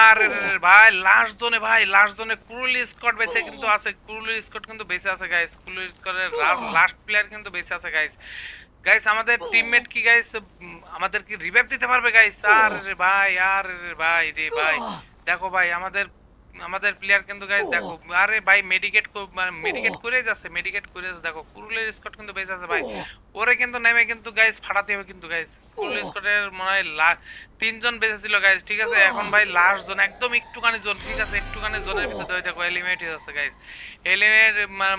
আরে ভাই লাস্ট জোনে ভাই লাস্ট জোনে কুরুল স্কট বেঁচে কিন্তু আছে কুরুল স্কট কিন্তু বেঁচে আছে গাইস কুরুল স্কটের লাস্ট প্লেয়ার কিন্তু বেঁচে আছে গাইস গাইস আমাদের টিমমেট কি গাইস আমাদের কি রিভাইভ দিতে পারবে গাইস আরে রে ভাই আরে রে ভাই রে ভাই। দেখো ভাই আমাদের আমাদের প্লেয়ার কিন্তু গাইস দেখো আরে ভাই মেডিকেট মানে মেডিকেট করে যাচ্ছে মেডিকেট করে যাচ্ছে। দেখো কুরুলের স্কট কিন্তু বেঁচে আছে ভাই। ওরে কিন্তু নেমে কিন্তু গাইস ফাটাতে হবে কিন্তু গাইস কুরুল স্কটের মনে হয় তিনজন বেঁচে ছিল গাইস ঠিক আছে? এখন ভাই লাস্ট জোন একদম একটুখানি জোন ঠিক আছে? একটুখানি জোনের ভিতরে দেখো এলিমিনেট হয়ে যাচ্ছে গাইস এলিমিনেট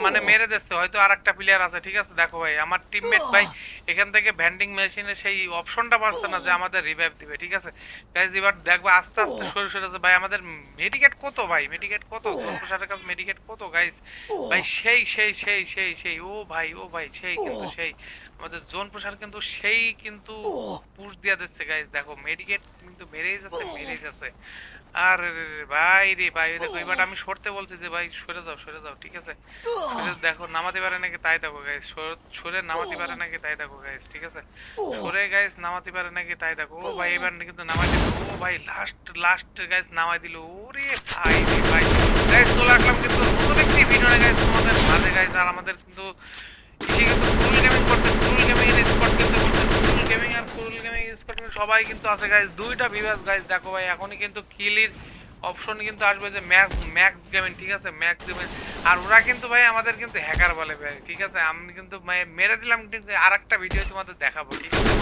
মানে মেরে দিচ্ছে হয়তো আর একটা প্লেয়ার আছে ঠিক আছে? দেখো ভাই আমার টিমমেট ভাই এখান থেকে ভ্যান্ডিং মেশিনে সেই অপশনটা পাচ্ছে না যে আমাদের রিভাইভ দিবে ঠিক আছে? গাইস এবার দেখব আস্তে আস্তে সরে সরে যাচ্ছে। ভাই আমাদের মেডিকেট কত ভাই? মেডিকেট কত? প্রসাদের কাছে মেডিকেট কত গাইস ভাই সেই সেই সেই সেই সেই ও ভাই ও ভাই সেই কিন্তু সেই। আমাদের জোন প্রসার কিন্তু সেই কিন্তু পুশ দিয়া দিচ্ছে গাইস দেখো মেডিকেট কিন্তু মেরেই যাচ্ছে মেরেই যাচ্ছে। আর ভাই রে ভাই দেখো এবার আমি সরতে বলছি যে ভাই সরে যাও সরে যাও ঠিক আছে? দেখো নামাতে পারে নাকি তাই দেখো গাইস সরে নামাতে পারে নাকি তাই দেখো গাইস ঠিক আছে? সরে গাইস নামাতে পারে নাকি তাই দেখো। ও ভাই এবার কিন্তু নামাই দিল। ও ভাই লাস্ট লাস্ট গাইস নামাই দিল। ওরে ভাই রে ভাই। গাইস চলে আসলাম কিন্তু একটি ভিডিও গাইস তোমাদের মাঝে গাইস আর আমাদের কিন্তু সে কিন্তু ফুল গেমিং করতে গেমিং এর স্পট কিন্তু করতে ফুল গেমিং আর ফুল গেমিং স্পট সবাই কিন্তু আছে গাইস দুইটা বিভাগ গাইস দেখো ভাই এখনই কিন্তু কিলির অপশন কিন্তু আসবে যে ম্যাক্স ম্যাক্স গেমিং ঠিক আছে ম্যাক্স গেমিং আর ওরা কিন্তু ভাই আমাদের কিন্তু হ্যাকার বলে ভাই ঠিক আছে আমি কিন্তু মেরে দিলাম কিন্তু আর একটা ভিডিও তোমাদের দেখাবো ঠিক আছে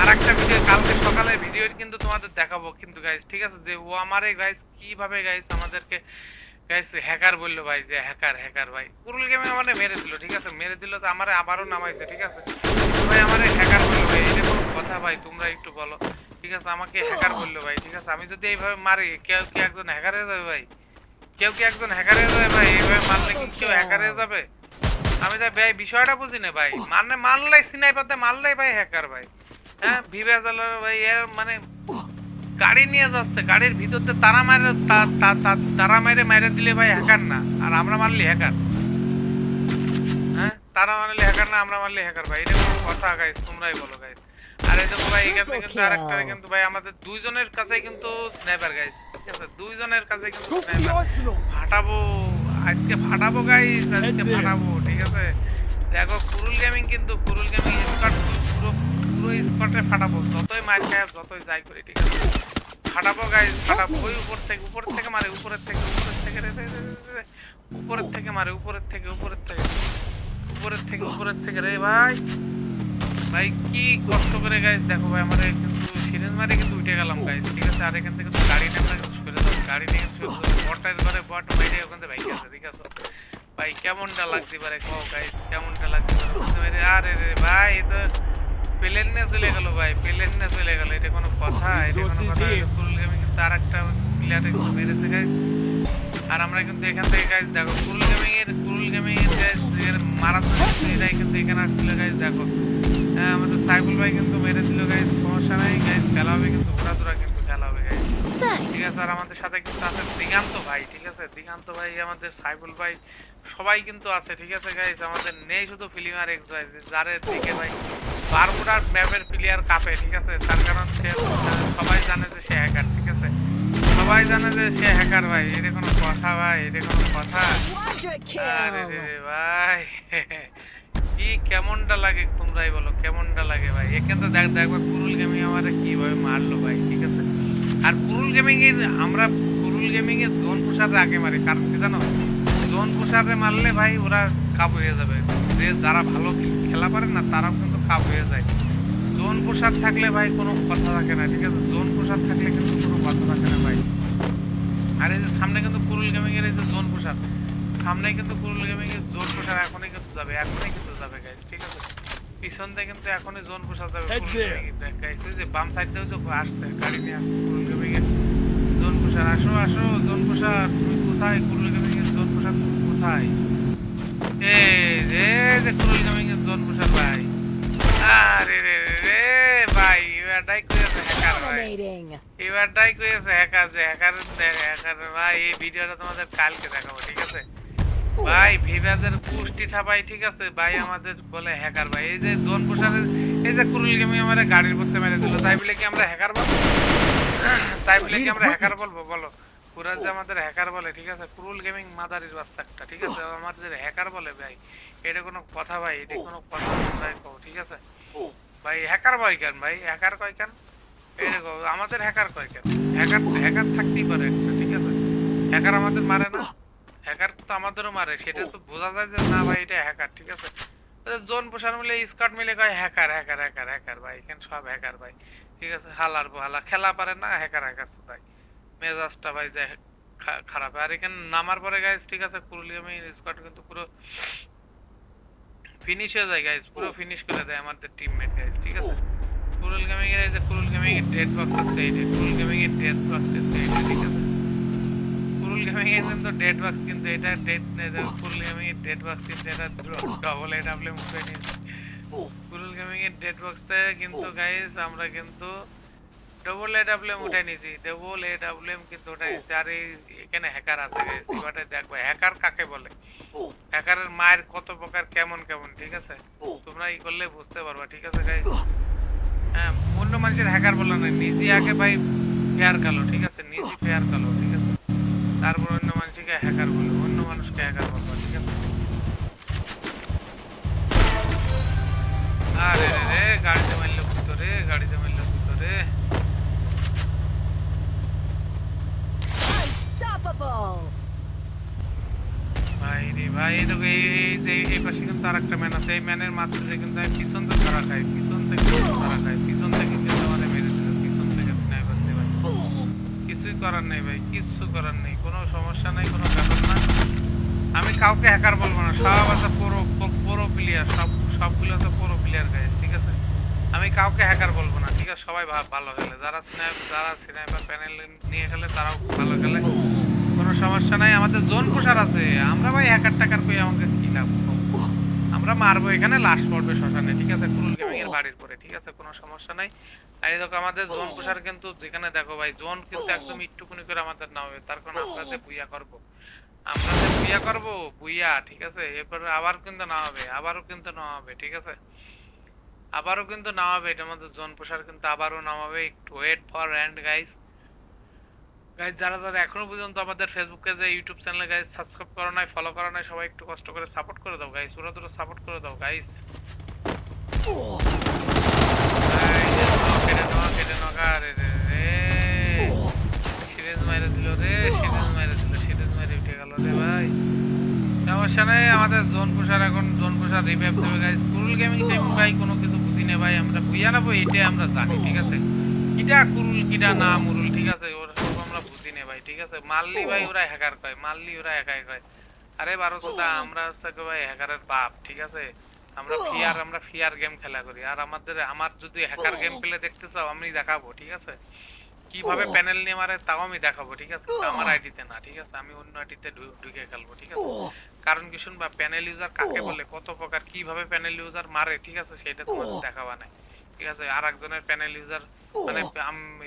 আর একটা ভিডিও কালকে সকালে ভিডিও কিন্তু তোমাদের দেখাবো কিন্তু গাইস ঠিক আছে যে ও আমারে গাইস কীভাবে গাইস আমাদেরকে গাইস হ্যাকার বলল ভাই যে হ্যাকার হ্যাকার ভাই। কুরুল গেমে আমারে মেরে দিল, ঠিক আছে? মেরে দিল তো আমারে আবারও নামাইছে, ঠিক আছে? ভাই, আমারে হ্যাকার বলল ভাই এটা কোনো কথা ভাই, তোমরা একটু বলো। ঠিক আছে? আমাকে হ্যাকার বলল ভাই, ঠিক আছে? আমি যদি এইভাবে মারি, কেউ কি একজন হ্যাকার হয়ে যাবে ভাই? কেউ কি একজন হ্যাকার হয়ে যাবে ভাই? এইভাবে মারলে কি কেউ হ্যাকার হয়ে যাবে? আমি তো ভাই, বিষয়টা বুঝি না ভাই। মানে মারলেই সিনাইপাতে মারলেই ভাই হ্যাকার ভাই। হ্যাঁ? ভিভা ভাই, এর মানে গাড়ি নিয়ে যাচ্ছে গাড়ির ভিতরতে তারা মারে তারা মারে মারে দিলে ভাই হ্যাকার না আর আমরা মারলে হ্যাকার হ্যাঁ? তারা মারলে হ্যাকার না আমরা মারলে হ্যাকার ভাই। এটা কোনো কথা গাইস তোমরাই বলো গাইস আর এই দেখো ভাই এখানে কিন্তু আরেকটা কিন্তু ভাই আমাদের দুইজনের কাছেই কিন্তু স্নাইপার গাইস ঠিক আছে? দুইজনের কাছে কিন্তু. ফাটাবো আজকে ফাটাবো গাইস আজকে ফাটাবো ঠিক আছে? দেখো কুরুল গেমিং কিন্তু কুরুল গেমিং পুরো পুরো স্কটে ফাটাবো যতই মার খায় যতই যাই করি ঠিক আছে? ফাটাবো গাইস ফাটাবো। ওই উপর থেকে উপর থেকে মারে উপরের থেকে উপরের থেকে রে, উপরের থেকে মারে উপরের থেকে উপরের থেকে। উপরের থেকে উপরের থেকে রে ভাই। ভাই কি কষ্ট করে গাইস দেখো ভাই আমার কিন্তু সিরিজ মারে কিন্তু উঠে গেলাম গাইস ঠিক আছে? আর এখান থেকে তো গাড়ি নিয়ে আমরা সরে যাব গাড়ি নিয়ে বটের ঘরে বট বাইরে ওখান থেকে বাইক আছে ঠিক আছে? ভাই কেমনটা লাগতে পারে কও গাইস কেমনটা লাগতে পারি? আরে রে ভাই তো প্লেন নিয়ে চলে গেল ভাই প্লেন চলে গেল এটা কোনো কথা এটা কোনো কথা। ফুল গেমিং কিন্তু আর একটা প্লেয়ারে কিন্তু মেরেছে গাইস আর আমরা কিন্তু এখান থেকে গাইস দেখো কুরুল গেমিং এর কুরুল গেমিং এর গাইস এর মারাত্মক এরাই কিন্তু এখানে আসছিল গাইস দেখো। হ্যাঁ আমাদের সাইফুল ভাই কিন্তু মেরেছিল গাইস সমস্যা নাই গাইস খেলা হবে কিন্তু ঘোরাধুরা কিন্তু খেলা হবে গাইস ঠিক আছে আর আমাদের সাথে কিন্তু আছে দিগান্ত ভাই ঠিক আছে? দিগান্ত ভাই আমাদের সাইফুল ভাই সবাই কিন্তু আছে ঠিক আছে গাইস আমাদের নেই শুধু ফিলিম আর এক্সাইজ যারে দিকে ভাই বারমুডার ম্যাপের প্লেয়ার কাপে, ঠিক আছে? তার কারণ সে সবাই জানে যে সে হ্যাকার ঠিক আছে? সবাই জানে যে সে হ্যাকার ভাই এটা কোনো কথা ভাই এটা কোনো কথা। আরে ভাই, কি কেমনটা লাগে তোমরাই বলো, কেমনটা লাগে ভাই? এখানে তো দেখ, দেখবা কুরুল গেমিং আমারে কীভাবে মারলো ভাই, ঠিক আছে? আর কুরুল গেমিং এর আমরা কুরুল গেমিং এর জোন প্রসারে আগে মারি, কারণ কি জানো? জোন প্রসারে মারলে ভাই ওরা কাবু হয়ে যাবে। যে যারা ভালো খেলা পারে না, তারাও কিন্তু কাবু হয়ে যায়। জোন প্রসাদ থাকলে ভাই কোনো কথা থাকে না ঠিক আছে? জোন প্রসাদ থাকলে কিন্তু কোনো কথা থাকে না ভাই। আর এই যে সামনে কিন্তু কুরুল গেমিং এর এই যে জোন প্রসাদ সামনে কিন্তু কুরুল গেমিং এর জোন প্রসার এখনই কিন্তু যাবে এখনই কিন্তু যাবে গাইস ঠিক আছে? পিছন দিয়ে কিন্তু এখনই জোন প্রসার যাবে এর গাইস এই যে বাম সাইড দিয়েও যে আসছে গাড়ি নিয়ে আসছে কুরুল গেমিং এর জোন প্রসার আসো আসো জোন প্রসার তুমি কোথায়? কুরুল গেমিং এর জোন তুমি কোথায়? এই যে কুরুল গেমিং এর জোন প্রসার ভাই। আরে রে রে ভাই এবারটাই করেছে হ্যাকার ভাই! এবারটাই করেছে হ্যাকার যে হ্যাকার হ্যাকার ভাই এই ভিডিওটা তোমাদের কালকে দেখাবো ঠিক আছে? ভাই ভিভাদের পুষ্টি ছাপাই ঠিক আছে? ভাই আমাদের বলে হ্যাকার ভাই। এই যে জোন প্রসারের এই যে কুরুল গেমি আমাদের গাড়ির মধ্যে মেরে দিল তাই বলে কি আমরা হ্যাকার বানাবো তাই বলে কি আমরা হ্যাকার বলব? বলো। পুরা যে আমাদের হ্যাকার বলে ঠিক আছে? ক্রুল গেমিং মাদারির বাচ্চা একটা ঠিক আছে? আমাদের হ্যাকার বলে ভাই। এটা কোনো কথা ভাই। এটা কোনো কথা ভাই ঠিক আছে? ভাই হ্যাকার কয় কেন, ভাই? হ্যাকার কয় কেন? আমাদের হ্যাকার কয় কেন? হ্যাকার হ্যাকার থাকতেই পারে একটা, ঠিক আছে? হ্যাকার আমাদের মারে না। হ্যাকার তো আমাদেরও মারে, সেটা তো বোঝা যায় যে না, ভাই, এটা হ্যাকার ঠিক আছে? জোন পোষার মিলে স্কট মিলে কয় হ্যাকার হ্যাকার হ্যাকার হ্যাকার ভাই, এখানে সব হ্যাকার ভাই, ঠিক আছে? হালার হালা খেলা পারে না হ্যাকার হ্যাকার ভাই, মেজাজটা, ভাই খা- খারাপ। আর এখানে নামার পরে গাইজ ঠিক আছে, পুরুলিয়া মেইন স্কোয়াড কিন্তু পুরো ফিনিশ হয়ে যায় গাইজ পুরো ফিনিশ করে দেয় আমাদের টিমমেট গাইজ ঠিক আছে? কুরুল গেমিং এর এই যে কুরুল গেমিং এর ডেড বক্স আছে এই যে কুরুল গেমিং এর ডেড বক্স আছে এই ঠিক আছে? কুরুল গেমিং এর কিন্তু ডেড বক্স কিন্তু এটা ডেড কুরুল গেমিং এর ডেড বক্স কিন্তু এটা ডবল এ ডাবল মুখে নিয়েছে কুরুল গেমিং এর ডেড বক্সতে কিন্তু গাইজ আমরা কিন্তু ডবল এ ডাব্লিউ উঠে নিয়েছি ডবল এ ডাব্লিউ কিন্তু ওটা নিয়েছি আর এই এখানে হ্যাকার আছে এবারে দেখব। হ্যাকার কাকে বলে? হ্যাকারের মায়ের কত প্রকার কেমন কেমন ঠিক আছে? তোমরা ই করলে বুঝতে পারবা ঠিক আছে গাইজ হ্যাঁ অন্য মানুষের হ্যাকার বলে না। নিজে আগে ভাই ফেয়ার কালো ঠিক আছে? নিজে ফেয়ার কালো ঠিক আছে? তারপর অন্য মানুষকে হ্যাকার বলব অন্য মানুষকে হ্যাকার বলব ঠিক আছে? আরে রে রে গাড়িতে মারলো ভিতরে গাড়িতে মারলো ভিতরে ভাই ভাই দেখো, এই পাশে কিন্তু আর একটা ম্যান আছে। এই ম্যানের মাথাতে কিন্তু আমি পিছন থেকে ধরা খাই, পিছন থেকে ধরা খাই, পিছন থেকে কিন্তু আমাদের মেরে দিল, পিছন থেকে স্নাইপার দিয়ে ভাই কিছুই করার নেই ভাই কিচ্ছু করার নেই, কোনো সমস্যা নাই, কোনো ব্যাপার না। আমি কাউকে হ্যাকার বলব না, সব আছে পুরো পুরো প্লেয়ার সব, সবগুলো আছে পুরো প্লেয়ার গাইজ ঠিক আছে? আমি কাউকে হ্যাকার বলব না, ঠিক আছে? সবাই ভালো খেলে, যারা স্ন্যাপ যারা স্নাইপার প্যানেল নিয়ে খেলে, তারাও ভালো খেলে। সমস্যা নাই, আমাদের জোন প্রসার আছে। আমরা ভাই হ্যাকার টাকার কই আমাকে কি লাভ? আমরা মারবো এখানে, লাশ পড়বে শ্মশানে, ঠিক আছে? কুরুল গেমিং এর বাড়ির পরে, ঠিক আছে? কোনো সমস্যা নাই। আর এই দেখো, আমাদের জোন প্রসার কিন্তু, যেখানে দেখো ভাই, জোন কিন্তু একদম একটুকুনি করে আমাদের না হবে তার কারণ আমরা যে বুইয়া করব। আমরা যে বুইয়া করব, বুইয়া, ঠিক আছে? এরপর আবার কিন্তু না হবে, আবারও কিন্তু না হবে, ঠিক আছে? আবারও কিন্তু নামাবে এটা আমাদের জোন প্রসার কিন্তু আবারও নামাবে একটু wait for and guys guys যারা যারা এখনও পর্যন্ত আমাদের ফেসবুক পেজে ইউটিউব চ্যানেলে গাইজ সাবস্ক্রাইব করো নাই ফলো করো নাই সবাই একটু কষ্ট করে সাপোর্ট করে দাও গাইজ পুরো দুটো সাপোর্ট করে দাও গাইজ আমাদের জোন প্রসার এখন জোন প্রসার রিভাইভ দেবে গাইজ কুরুল গেমিং টেমিং ভাই কোনো কিছু বুঝি না ভাই আমরা বুঝিয়া নেব এটাই আমরা জানি ঠিক আছে কিটা কুরুল কিটা না মুরুল ঠিক আছে ওরা আমরা বুঝি না ভাই ঠিক আছে? মারলি ভাই ওরা হ্যাকার কয় মারলি ওরা হ্যাকার কয়। আরে বারো চোদ্দা আমরা হচ্ছে ভাই হ্যাকারের বাপ ঠিক আছে? আমরা ফিয়ার আমরা ফিয়ার গেম খেলা করি। আর আমাদের আমার যদি হ্যাকার গেম প্লে দেখতে চাও আমি দেখাবো ঠিক আছে? কীভাবে প্যানেল নিয়ে মারে তাও আমি দেখাবো ঠিক আছে? আমার আইডিতে না ঠিক আছে? আমি অন্য আইডিতে ঢুকে খেলব ঠিক আছে? কারণ কি শুনবা প্যানেল ইউজার কাকে বলে? কত প্রকার কীভাবে প্যানেল ইউজার মারে ঠিক আছে? সেটা তোমাদের দেখাবা না ঠিক আছে? আর একজনের প্যানেল ইউজার মানে আম-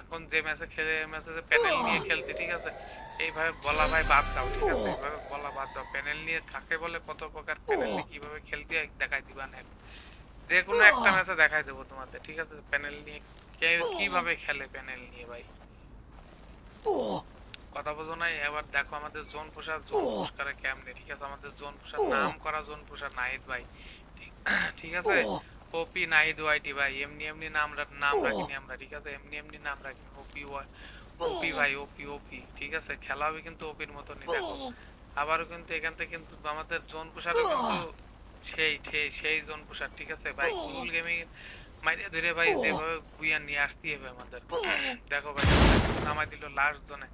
এখন যে ম্যাচে খেলে ম্যাচে প্যানেল নিয়ে খেলতে ঠিক আছে? এইভাবে বলা ভাই বাদ দাও ঠিক আছে? এইভাবে বলা বাদ দাও। প্যানেল নিয়ে কাকে বলে কত প্রকার প্যানেল কীভাবে খেলতে হয় দেখাই দিবা না যে কোনো একটা ম্যাচে দেখাই দেবো তোমাদের ঠিক আছে? প্যানেল নিয়ে কে কীভাবে খেলে প্যানেল নিয়ে ভাই? কথা বোঝো নাই? এবার দেখো আমাদের জোন প্রসাদ জোন পুরস্কারে কেমনে ঠিক আছে? আমাদের জোন প্রসাদ নাম করা জোন প্রসাদ নাহিদ ভাই ঠিক আছে? ওপি নাহিদ ওয়াইটি ভাই এমনি এমনি নাম নাম রাখিনি আমরা ঠিক আছে? এমনি এমনি নাম রাখিনি ওপি ওপি ভাই ওপি ওপি ঠিক আছে? খেলা হবে কিন্তু ওপির মতনই দেখো। আবারও কিন্তু এখান থেকে কিন্তু আমাদের জোন প্রসারও কিন্তু সেই সেই- সেই জোন প্রসার ঠিক আছে? ভাই কুল গেমিং মাইরে ধরে ভাই যেভাবে বুইয়া নিয়ে আসতে হবে আমাদের। দেখো ভাই নামাই দিল লাস্ট জোনে।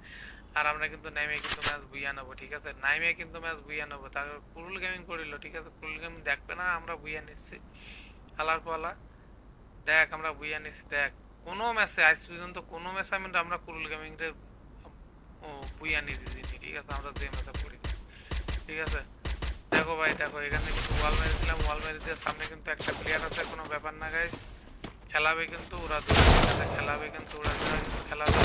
আর আমরা কিন্তু নাইমে কিন্তু ম্যাচ বুইয়া নেব ঠিক আছে? নাইমে কিন্তু ম্যাচ বুইয়া নেব তারপর কুরুল গেমিং করিল ঠিক আছে? কুরুল গেমিং দেখবে না আমরা বুইয়া নিচ্ছি। হালার পালা। দেখ, আমরা বুইয়া নিচ্ছি দেখ। কোনো ম্যাচে, আজ পর্যন্ত কোনো ম্যাচে আমি আমরা কুরুল গেমিং রে ও, বুইয়া নিয়ে দিয়েছি ঠিক আছে? আমরা যে ম্যাচে পড়ি। ঠিক আছে? দেখো ভাই, দেখো, এখানে কিন্তু ওয়াল মেরে দিলাম ওয়াল মেরে দিয়ে সামনে কিন্তু একটা প্লেয়ার আছে, কোনো ব্যাপার না গাইস খেলাবে কিন্তু ওরা খেলাবে কিন্তু ওরা খেলাবে।